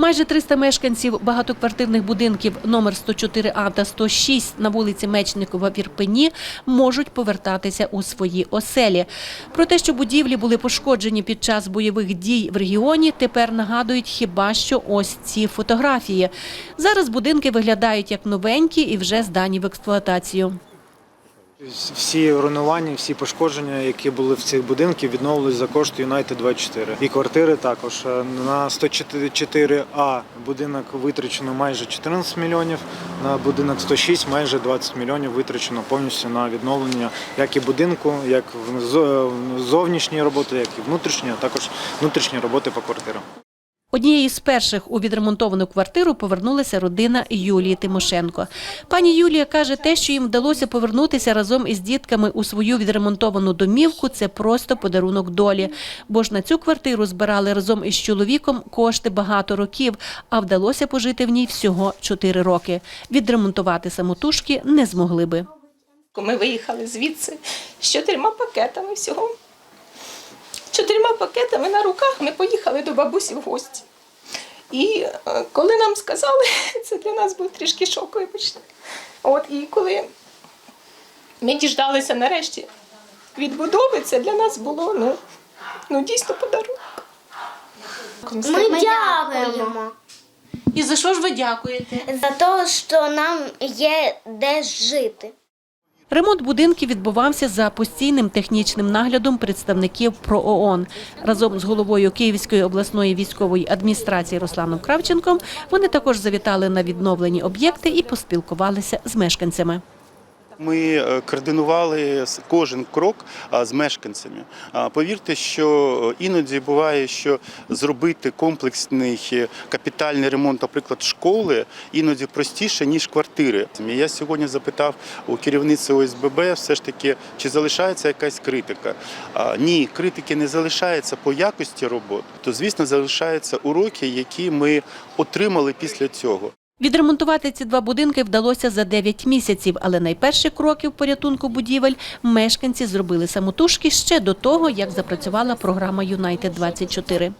Майже 300 мешканців багатоквартирних будинків номер 104А та 106 на вулиці Мечникова в Ірпені можуть повертатися у свої оселі. Про те, що будівлі були пошкоджені під час бойових дій в регіоні, тепер нагадують хіба що ось ці фотографії. Зараз будинки виглядають як новенькі і вже здані в експлуатацію. Всі руйнування, всі пошкодження, які були в цих будинках, відновились за кошти United 24. І квартири також. Е, На 104А будинок витрачено майже 14 мільйонів, на будинок 106 майже 20 мільйонів витрачено повністю на відновлення як і будинку, як в зо- зовнішні роботи, як і внутрішні, а також внутрішні роботи по квартирам. Однією з перших у відремонтовану квартиру повернулася родина Юлії Тимошенко. Пані Юлія каже, те, що їм вдалося повернутися разом із дітками у свою відремонтовану домівку, це просто подарунок долі. Бо ж на цю квартиру збирали разом із чоловіком кошти багато років, а вдалося пожити в ній всього 4 роки. Відремонтувати самотужки не змогли би. Ми виїхали звідси з чотирма пакетами всього. Чотирма пакетами на руках ми поїхали до бабусі в гості. І е, коли нам сказали, це для нас був трішки шок, вибачте. От, і коли ми діждалися нарешті відбудови, це для нас було ну, ну дійсно подарунок. Ми дякуємо І за що ж ви дякуєте? за те, що нам є де жити. Ремонт будинків відбувався за постійним технічним наглядом представників ПРООН. Разом з головою Київської обласної військової адміністрації Русланом Кравченком вони також завітали на відновлені об'єкти і поспілкувалися з мешканцями. Ми е, координували кожен крок з мешканцями. Повірте, що іноді буває, що зробити комплексний е, капітальний ремонт, наприклад, школи, іноді простіше ніж квартири. Я сьогодні запитав у керівниці ОСББ, все ж таки, чи залишається якась критика. Ні, критики не залишається по якості робот. То звісно залишаються уроки, які ми отримали після цього. Відремонтувати ці два будинки вдалося за 9 місяців, але найперші кроки в порятунку будівель мешканці зробили самотужки ще до того, як запрацювала програма Юнайтед 24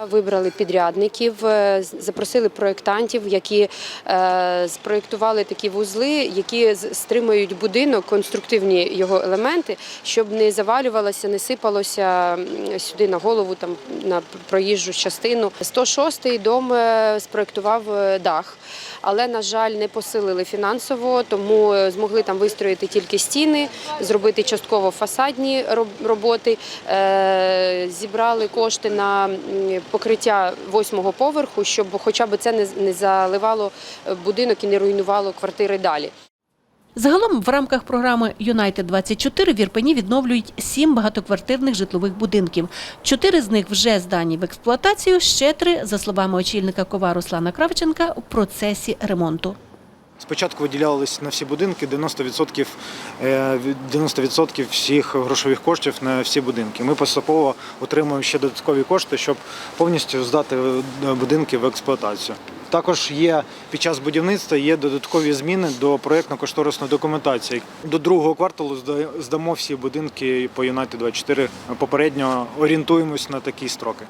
Вибрали підрядників, е, запросили проєктантів, які е, спроєктували такі вузли, які стримують будинок, конструктивні його елементи, щоб не завалювалося, не сипалося сюди на голову, там на проїжджу частину. 106-й дом е, спроєктував дах, але на жаль, не посилили фінансово, тому змогли там вистроїти тільки стіни, зробити частково фасадні роботи. Зібрали кошти на покриття восьмого поверху, щоб хоча б це не заливало е, будинок і не руйнувало квартири далі. Загалом в рамках програми Юнайтед 24 в Ірпені відновлюють сім багатоквартирних житлових будинків. Чотири з них вже здані в експлуатацію. Ще три, за словами очільника КОВА Руслана Кравченка, у процесі ремонту. Спочатку виділялись на всі будинки 90%, е, 90% всіх грошових коштів на всі будинки. Ми поступово отримуємо ще додаткові кошти, щоб повністю здати е, будинки в експлуатацію. Також є під час будівництва є додаткові зміни до проєктно-кошторисної документації. До другого кварталу здамо всі будинки по Юнайтед 24. Попередньо орієнтуємось на такі строки.